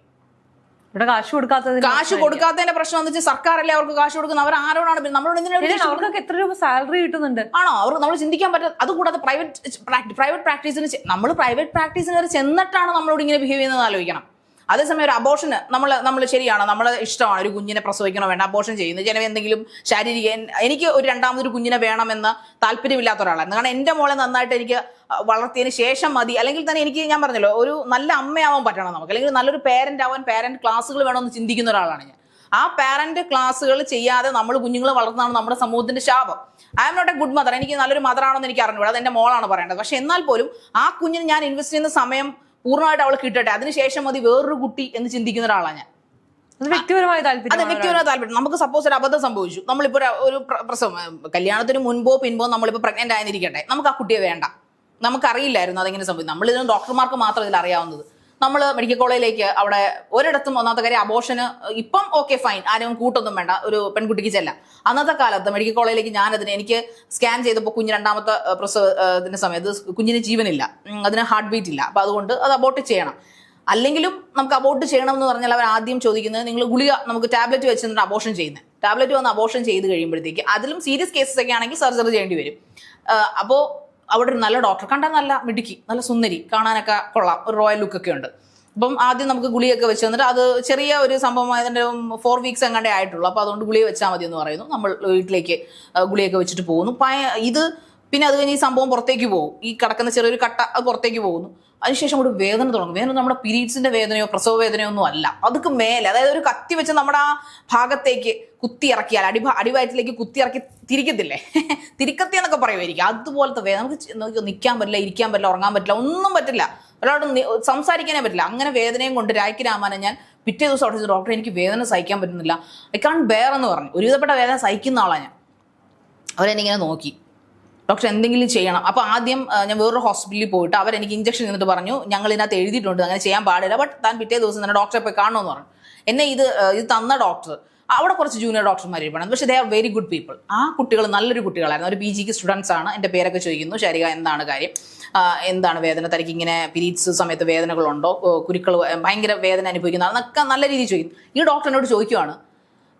ഇവിടെ കാശ് കൊടുക്കാത്തത് കാശ് കൊടുക്കാത്തതിന്റെ പ്രശ്നം എന്ന് വെച്ചാൽ സർക്കാരല്ലേ അവർക്ക് കാശ് കൊടുക്കുന്നത്? അവർ ആരോടാണ് നമ്മളോട്? അവർക്കൊക്കെ എത്ര രൂപ സാലറി കിട്ടുന്നുണ്ട്? ആണോ? അവർ നമ്മൾ ചിന്തിക്കാൻ പറ്റും അതുകൂടാതെ പ്രൈവറ്റ് പ്രൈവറ്റ് പ്രാക്ടീസിന് നമ്മൾ പ്രൈവറ്റ് പ്രാക്ടീസിന് ചെന്നിട്ടാണ് നമ്മളോട് ഇങ്ങനെ ബിഹേവ് ചെയ്യുന്നത് ആലോചിക്കണം. അതേസമയം ഒരു അബോഷന് നമ്മൾ നമ്മൾ ശരിയാണ്. നമ്മൾ ഇഷ്ടമാണ്. ഒരു കുഞ്ഞിനെ പ്രസവിക്കണോ വേണ്ട? അബോഷൻ ചെയ്യുന്നത് ചിലവ് എന്തെങ്കിലും ശാരീരിക എനിക്ക് ഒരു രണ്ടാമതൊരു കുഞ്ഞിനെ വേണമെന്ന് താല്പര്യമില്ലാത്ത ഒരാളായിരുന്നു. കാരണം എന്റെ മോളെ നന്നായിട്ട് എനിക്ക് വളർത്തിയതിന് ശേഷം മതി. അല്ലെങ്കിൽ തന്നെ എനിക്ക് ഞാൻ പറഞ്ഞല്ലോ ഒരു നല്ല അമ്മയാവാൻ പറ്റണം നമുക്ക്. അല്ലെങ്കിൽ നല്ലൊരു പേരന്റ് ആവാൻ പേരന്റ് ക്ലാസ്സുകൾ വേണമെന്ന് ചിന്തിക്കുന്ന ഒരാളാണ് ഞാൻ. ആ പാരന്റ് ക്ലാസ്സുകൾ ചെയ്യാതെ നമ്മൾ കുഞ്ഞുങ്ങളെ വളർത്തുന്നതാണ് നമ്മുടെ സമൂഹത്തിന്റെ ശാപം. I am not a good mother എനിക്ക് നല്ലൊരു മദറാണെന്ന് എനിക്ക് അറിഞ്ഞൂടാ അത് എന്റെ മോളാണ് പറയേണ്ടത്. പക്ഷെ എന്നാൽ പോലും ആ കുഞ്ഞിന് ഞാൻ ഇൻവെസ്റ്റ് ചെയ്യുന്ന സമയം പൂർണമായിട്ട് അവൾ കിട്ടട്ടെ. അതിനുശേഷം മതി വേറൊരു കുട്ടി എന്ന് ചിന്തിക്കുന്ന ഒരാളാണ് ഞാൻ. അത് വ്യക്തിപരമായ അതെ താല്പര്യം വ്യക്തിപരമായ താല്പര്യം. നമുക്ക് സപ്പോസ് ഒരു അബദ്ധം സംഭവിച്ചു. നമ്മളിപ്പോ ഒരു- ഒരു പ്രസവം കല്യാണത്തിന് മുൻപോ പിൻപോ നമ്മളിപ്പോ പ്രഗ്നന്റ് ആയിരിക്കട്ടെ. നമുക്ക് ആ കുട്ടിയെ വേണ്ട. നമുക്കറിയില്ലായിരുന്നു അതെങ്ങനെ സംഭവിക്കും നമ്മളിതിന് ഡോക്ടർമാർക്ക് മാത്രം ഇതിൽ അറിയാവുന്നത് നമ്മൾ മെഡിക്കൽ കോളേജിലേക്ക് അവിടെ ഒരിടത്തും ഒന്നാമത്തെ കാര്യം അബോഷന് ഇപ്പം ഓക്കെ ഫൈൻ ആരും കൂട്ടൊന്നും വേണ്ട. ഒരു പെൺകുട്ടിക്ക് ചെല്ലാം. അന്നത്തെ കാലത്ത് മെഡിക്കൽ കോളേജിലേക്ക് ഞാനതിന് എനിക്ക് സ്കാൻ ചെയ്തപ്പോൾ കുഞ്ഞ് രണ്ടാമത്തെ ഏഹ്, പ്രസവ ഏഹ്, ഇതിന്റെ സമയത്ത് കുഞ്ഞിന് ജീവനില്ല. അതിന് ഹാർട്ട് ബീറ്റ് ഇല്ല. അപ്പൊ അതുകൊണ്ട് അത് അബോട്ട് ചെയ്യണം. അല്ലെങ്കിലും നമുക്ക് അബോട്ട് ചെയ്യണം എന്ന് പറഞ്ഞാൽ അവർ ആദ്യം ചോദിക്കുന്നത് നിങ്ങൾ ഗുളിക നമുക്ക് ടാബ്ലറ്റ് വെച്ചിട്ട് അബോഷൻ ചെയ്യുന്നത് ടാബ്ലറ്റ് വന്ന് അബോഷൻ ചെയ്ത് കഴിയുമ്പോഴത്തേക്ക് അതിലും സീരിയസ് കേസസ് ഒക്കെ ആണെങ്കിൽ സർജറി ചെയ്യേണ്ടി വരും. അപ്പോൾ അവിടെ ഒരു നല്ല ഡോക്ടർ കണ്ടാൽ നല്ല മിടുക്കി നല്ല സുന്ദരി കാണാനൊക്കെ കൊള്ളാം ഒരു റോയൽ ലുക്കൊക്കെ ഉണ്ട്. അപ്പം ആദ്യം നമുക്ക് ഗുളിയൊക്കെ വെച്ച് തന്നിട്ട് അത് ചെറിയ ഒരു സംഭവം അതിന്റെ ഫോർ വീക്സ് എങ്ങാണ്ടേ ആയിട്ടുള്ളൂ. അപ്പോൾ അതുകൊണ്ട് ഗുളിക വെച്ചാൽ മതി എന്ന് പറയുന്നു. നമ്മൾ വീട്ടിലേക്ക് ഗുളിയൊക്കെ വെച്ചിട്ട് പോകുന്നു. ഇത് പിന്നെ അത് കഴിഞ്ഞ് ഈ സംഭവം പുറത്തേക്ക് പോകും. ഈ കിടക്കുന്ന ചെറിയൊരു കട്ട അത് പുറത്തേക്ക് പോകുന്നു. അതിനുശേഷം കൂടി വേദന തുടങ്ങും. വേദന നമ്മുടെ പീരീഡ്സിന്റെ വേദനയോ പ്രസവ വേദനയോ ഒന്നും അല്ല. അതൊക്കെ മേലെ അതായത് ഒരു കത്തി വെച്ച് നമ്മുടെ ആ ഭാഗത്തേക്ക് കുത്തി ഇറക്കിയാൽ അടി അടിവയറ്റിലേക്ക് കുത്തി ഇറക്കി തിരിക്കത്തില്ലേ? *laughs* തിരിക്കത്തി എന്നൊക്കെ പറയുമായിരിക്കും. അതുപോലത്തെ വേദന. നമുക്ക് നിൽക്കാൻ പറ്റില്ല ഇരിക്കാൻ പറ്റില്ല ഉറങ്ങാൻ പറ്റില്ല ഒന്നും പറ്റില്ല. ഒരാളോട് സംസാരിക്കാനേ പറ്റില്ല. അങ്ങനെ വേദനയും കൊണ്ട് രായ്ക്ക് രാമാനെ ഞാൻ പിറ്റേ ദിവസം അവിടെ ഡോക്ടർ എനിക്ക് വേദന സഹിക്കാൻ പറ്റുന്നില്ല. ഐ കാൺ ബെയർ എന്ന് പറഞ്ഞു. ഒരുവിധപ്പെട്ട വേദന സഹിക്കുന്ന ആളാണ് ഞാൻ. അവരെന്നിങ്ങനെ നോക്കി. ഡോക്ടർ എന്തെങ്കിലും ചെയ്യണം. അപ്പോൾ ആദ്യം ഞാൻ വേറൊരു ഹോസ്പിറ്റലിൽ പോയിട്ട് അവർ എനിക്ക് ഇഞ്ചക്ഷൻ എന്നിട്ട് പറഞ്ഞു ഞങ്ങൾ ഇതിനകത്ത് എഴുതിയിട്ടുണ്ട് അങ്ങനെ ചെയ്യാൻ പാടില്ല ബട്ട് താൻ പിറ്റേ ദിവസം തന്നെ ഡോക്ടറെ പോയി കാണണമെന്ന് പറഞ്ഞു. എന്നെ ഇത് ഇത് തന്ന ഡോക്ടർ അവിടെ കുറച്ച് ജൂനിയർ ഡോക്ടർമാർ ഇരിപ്പണം പക്ഷേ they are very good people ആ കുട്ടികൾ നല്ലൊരു കുട്ടികളായിരുന്നു. അവർ പി ജിക്ക് സ്റ്റുഡൻസ് ആണ്. എന്റെ പേരൊക്കെ ചോദിക്കുന്നു ശരിക എന്താണ് കാര്യം? എന്താണ് വേദന? തനിക്ക് ഇങ്ങനെ പിരീഡ്സ് സമയത്ത് വേദനകളുണ്ടോ? കുരുക്കൾ ഭയങ്കര വേദന അനുഭവിക്കുന്ന അതൊക്കെ നല്ല രീതിയിൽ ചോദിക്കുന്നു ഈ ഡോക്ടറിനോട് ചോദിക്കുവാണ്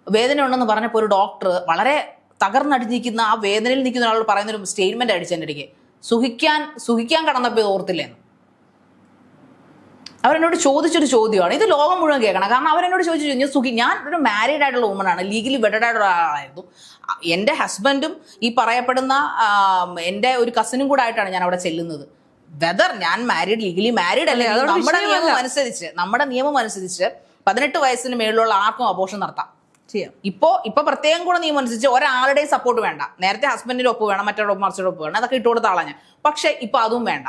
വേദന ഉണ്ടെന്ന് പറഞ്ഞപ്പോൾ ഒരു ഡോക്ടർ വളരെ തകർന്നടിഞ്ഞിരിക്കുന്ന ആ വേദനയിൽ നിൽക്കുന്ന ഒരാൾ പറയുന്ന ഒരു സ്റ്റേറ്റ്മെന്റ് അടിച്ചു എന്റെ ഇടയ്ക്ക് സുഖിക്കാൻ സുഖിക്കാൻ കടന്നപ്പോൾ ഓർത്തില്ലേന്ന്? അവരെന്നോട് ചോദിച്ചൊരു ചോദ്യമാണ്. ഇത് ലോകം മുഴുവൻ കേൾക്കണം. കാരണം അവരെന്നോട് ചോദിച്ചു ഞാൻ സുഖി ഞാൻ ഒരു മാരീഡ് ആയിട്ടുള്ള വുമണാണ് ലീഗലി വെഡഡ് ആയിട്ടുള്ള ആളായിരുന്നു എന്റെ ഹസ്ബൻഡും ഈ പറയപ്പെടുന്ന എന്റെ ഒരു കസിനും കൂടെ ആയിട്ടാണ് ഞാൻ അവിടെ ചെല്ലുന്നത്. വെദർ ഞാൻ മാരീഡ് ലീഗലി മാരീഡ് അല്ലെങ്കിൽ നമ്മുടെ നിയമം അനുസരിച്ച് നമ്മുടെ നിയമം അനുസരിച്ച് പതിനെട്ട് വയസ്സിന് മേളിലുള്ള ആർക്കും അബോഷൻ നടത്താം. ചെയ്യാം. ഇപ്പോ ഇപ്പൊ പ്രത്യേകം കൂടെ നിയമം അനുസരിച്ച് ഒരാളുടെയും സപ്പോർട്ട് വേണ്ട. നേരത്തെ ഹസ്ബൻഡിന്റെ ഒപ്പ് വേണം മറ്റൊരു ഒപ്പ് ഒപ്പ് വേണം. അതൊക്കെ ഇട്ട് കൊടുത്ത ഞാൻ. പക്ഷെ ഇപ്പൊ അതും വേണ്ട.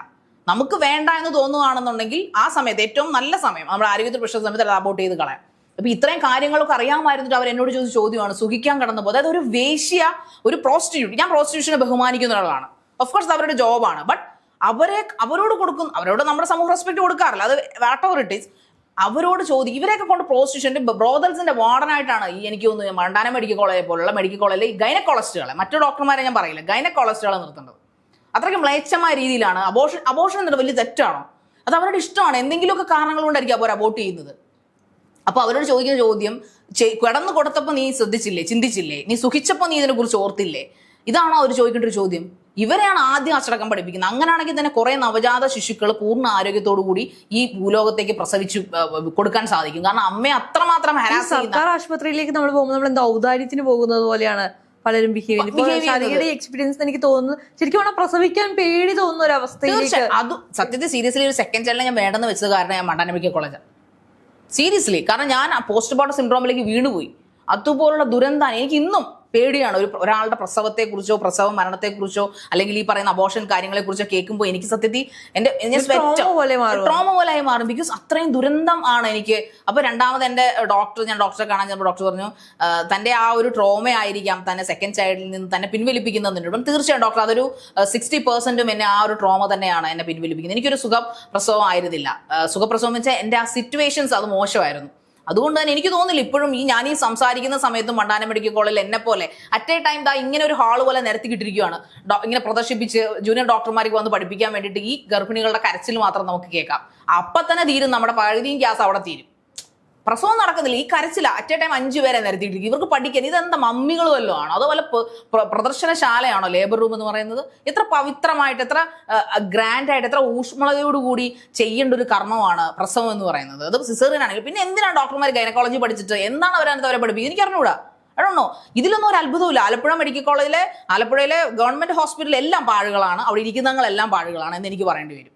നമുക്ക് വേണ്ട എന്ന് തോന്നുകയാണെന്നുണ്ടെങ്കിൽ ആ സമയത്ത് ഏറ്റവും നല്ല സമയം നമ്മുടെ ആരോഗ്യത്തിൽ പ്രശ്ന സമയത്ത് അത് അബോട്ട് ചെയ്ത് കളയാം. അപ്പൊ ഇത്രയും കാര്യങ്ങളൊക്കെ അറിയാമായിരുന്നിട്ട് അവർ എന്നോട് ചോദിച്ച ചോദ്യമാണ് സുഖിക്കാൻ കടന്നു പോകുന്നത് അതായത് ഒരു വേശ്യ ഒരു പ്രോസ്റ്റിറ്റ്യൂട്ട് ഞാൻ പ്രോസ്റ്റിറ്റ്യൂഷനെ ബഹുമാനിക്കുന്ന ഒരാളാണ്. ഓഫ്കോഴ്സ് അവരുടെ ജോബാണ് ബട്ട് അവരെ അവരോട് കൊടുക്കും അവരോട് നമ്മുടെ സമൂഹം റെസ്പെക്ട് കൊടുക്കാറില്ല. അത് വാട്ട് ഇറ്റ് ഈസ് അവരോട് ചോദിക്കും. ഇവരെയൊക്കെ കൊണ്ട് പ്രോസ്റ്റിറ്റ്യൂഷന്റെ ബ്രോതൽസിന്റെ വാർഡനായിട്ടാണ് ഈ എനിക്ക് തോന്നുന്നു മണ്ടാന മെഡിക്കൽ കോളേജ് പോലുള്ള മെഡിക്കൽ കോളേജിലെ ഈ ഗൈനക്കോളജിസ്റ്റുകളെ മറ്റു ഡോക്ടർമാരെ ഞാൻ പറയില്ല. ഗൈനക്കോളജിസ്റ്റുകളെ നിർത്തേണ്ടത്. അത്രയ്ക്ക് മ്ലേച്ഛമായ രീതിയിലാണ് അബോഷൻ അബോഷൻ എന്നത് വലിയ തെറ്റാണോ? അത് അവരുടെ ഇഷ്ടമാണ്. എന്തെങ്കിലുമൊക്കെ കാരണങ്ങൾ കൊണ്ടായിരിക്കും അവർ അബോട്ട് ചെയ്യുന്നത്. അപ്പോൾ അവരോട് ചോദിക്കുന്ന ചോദ്യം കിടന്ന് കിടന്നു കൊടുത്തപ്പോ നീ ശ്രദ്ധിച്ചില്ലേ? ചിന്തിച്ചില്ലേ? നീ സുഖിച്ചപ്പോൾ നീ ഇതിനെക്കുറിച്ച് ഓർത്തില്ലേ? ഇതാണോ അവർ ചോദിക്കേണ്ട ഒരു ചോദ്യം? ഇവരെയാണ് ആദ്യം അച്ചടക്കം പഠിപ്പിക്കുന്നത്. അങ്ങനെയാണെങ്കിൽ തന്നെ കുറെ നവജാത ശിശുക്കൾ പൂർണ ആരോഗ്യത്തോടു കൂടി ഈ ഭൂലോകത്തേക്ക് പ്രസവിച്ചു കൊടുക്കാൻ സാധിക്കും. കാരണം അമ്മയെ അത്രമാത്രം ഹരാസ് ചെയ്യുന്ന സർക്കാർ ആശുപത്രിയിലേക്ക് നമ്മൾ പോകുമ്പോൾ നമ്മൾ എന്താ ഔദാര്യത്തിന് പോകുന്നത് പോലെയാണ് പലരും ബിഹേവ് ചെയ്യുന്നത്. എക്സ്പീരിയൻസ് എനിക്ക് തോന്നുന്നു. ശരിക്കും പറഞ്ഞാൽ പ്രസവിക്കാൻ പേടി തോന്നുന്ന ഒരു അവസ്ഥ അത് സത്യത്തിൽ സീരിയസ്ലി ഒരു സെക്കൻഡ് ചൈൽഡ് ഞാൻ വേണ്ടെന്ന് വെച്ചത് കാരണം ഞാൻ മണ്ടാന മെഡിക്കൽ കോളേജ് സീരിയസ്ലി കാരണം ഞാൻ പോസ്റ്റ് മോർട്ടം സിൻഡ്രോമിലേക്ക് വീണുപോയി. അതുപോലുള്ള ദുരന്താണ് എനിക്ക് ഇന്നും പേടിയാണ്. ഒരു ഒരാളുടെ പ്രസവത്തെക്കുറിച്ചോ പ്രസവ മരണത്തെക്കുറിച്ചോ അല്ലെങ്കിൽ ഈ പറയുന്ന അബോഷൻ കാര്യങ്ങളെക്കുറിച്ചോ കേൾക്കുമ്പോൾ എനിക്ക് സത്യത്തിൽ എന്റെ. ട്രോമ പോലെയായി മാറും. ബിക്കോസ് അത്രയും ദുരന്തം ആണ് എനിക്ക്. അപ്പൊ രണ്ടാമത് എന്റെ ഡോക്ടർ ഞാൻ ഡോക്ടറെ കാണാൻ ചെന്നപ്പോൾ ഡോക്ടർ പറഞ്ഞു തന്റെ തന്റെ ആ ഒരു ട്രോമ ആയിരിക്കാം തന്നെ സെക്കൻഡ് ചൈൽഡിൽ നിന്ന് തന്നെ പിൻവലിപ്പിക്കുന്നതിന് അപ്പം തീർച്ചയായും ഡോക്ടർ അതൊരു സിക്സ്റ്റി പെർസെന്റും എന്നെ ആ ഒരു ട്രോമ തന്നെയാണ് എന്നെ പിൻവലിപ്പിക്കുന്നത്. എനിക്കൊരു സുഖ പ്രസവം ആയിരുന്നില്ല സുഖപ്രസവം എന്ന് വെച്ചാൽ എന്റെ ആ സിറ്റുവേഷൻസ് അത് മോശമായിരുന്നു. അതുകൊണ്ട് തന്നെ എനിക്ക് തോന്നുന്നില്ല ഇപ്പോഴും ഈ ഞാൻ ഈ സംസാരിക്കുന്ന സമയത്തും മണ്ടാനം മെഡിക്കൽ കോളേജിൽ എന്നെ പോലെ അറ്റ് എ ടൈം ദാ ഇങ്ങനെ ഒരു ഹാൾ പോലെ നിരത്തിക്കിട്ടിരിക്കുകയാണ് ഇങ്ങനെ പ്രദർശിപ്പിച്ച് ജൂനിയർ ഡോക്ടർമാർക്ക് വന്ന് പഠിപ്പിക്കാൻ വേണ്ടിയിട്ട് ഈ ഗർഭിണികളുടെ കരച്ചിൽ മാത്രം നമുക്ക് കേൾക്കാം. അപ്പൊ തന്നെ തീരും നമ്മുടെ പകുതിയും ഗ്യാസ് അവിടെ തീരും. പ്രസവം നടക്കുന്നില്ല. ഈ കരച്ചില അറ്റ് എ ടൈം അഞ്ചു പേരെ നിരത്തിയിട്ടിരിക്കും. ഇവർക്ക് പഠിക്കാൻ ഇതെന്താ മമ്മികൾ വല്ലതും ആണോ? അതുപോലെ പ്രദർശനശാലയാണോ ലേബർ റൂം എന്ന് പറയുന്നത്? എത്ര പവിത്രമായിട്ട് എത്ര ഗ്രാൻഡ് ആയിട്ട് എത്ര ഊഷ്മളതയോടുകൂടി ചെയ്യേണ്ട ഒരു കർമ്മമാണ് പ്രസവം എന്ന് പറയുന്നത്. അത് സിസേറിയൻ ആണെങ്കിൽ പിന്നെ എന്തിനാണ് ഡോക്ടർമാർ ഗൈനക്കോളജി പഠിച്ചിട്ട്? എന്താണ് അവരതിനകത്ത് അവരെ പഠിപ്പിക്കുന്നത്? എനിക്ക് അറിഞ്ഞൂടാ. അതാണോ ഇതിലൊന്നും ഒരു അത്ഭുതമില്ല ആലപ്പുഴ മെഡിക്കൽ കോളേജിലെ ആലപ്പുഴയിലെ ഗവൺമെന്റ് ഹോസ്പിറ്റലിൽ എല്ലാം പാഴുകളാണ്. അവിടെ ഇരിക്കുന്നങ്ങളെല്ലാം പാഴുകളാണ് എന്ന് എനിക്ക് പറയേണ്ടി വരും.